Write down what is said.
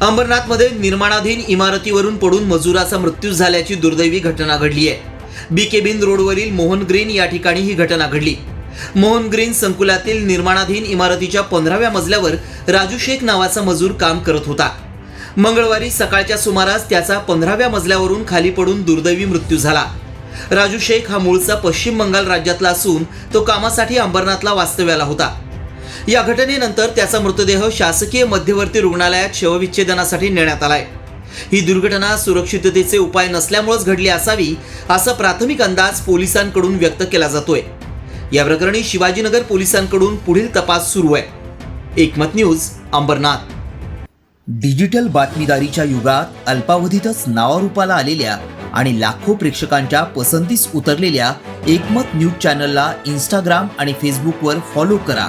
अंबरनाथमध्ये निर्माणाधीन इमारतीवरून पडून मजुराचा मृत्यू झाल्याची दुर्दैवी घटना घडली आहे. बी केबिन रोडवरील मोहन ग्रीन या ठिकाणी ही घटना घडली. मोहन ग्रीन संकुलातील निर्माणाधीन इमारतीच्या पंधराव्या मजल्यावर राजू शेख नावाचा मजूर काम करत होता. मंगळवारी सकाळच्या सुमारास त्याचा पंधराव्या मजल्यावरून खाली पडून दुर्दैवी मृत्यू झाला. राजू शेख हा मूळचा पश्चिम बंगाल राज्यातला असून तो कामासाठी अंबरनाथला वास्तव्याला होता. या घटनेनंतर त्याचा मृतदेह शासकीय मध्यवर्ती रुग्णालयात शवविच्छेदनासाठी नेण्यात आलाय. ही दुर्घटना सुरक्षिततेचे उपाय नसल्यामुळेच घडली असावी असा प्राथमिक अंदाज पोलिसांकडून व्यक्त केला जातोय. या प्रकरणी शिवाजीनगर पोलिसांकडून पुढील तपास सुरू आहे. एकमत न्यूज अंबरनाथ. डिजिटल बातमीदारीच्या युगात अल्पावधीतच नावारूपाला आलेल्या आणि लाखो प्रेक्षकांच्या पसंतीस उतरलेल्या एकमत न्यूज चॅनलला इंस्टाग्राम आणि फेसबुकवर फॉलो करा.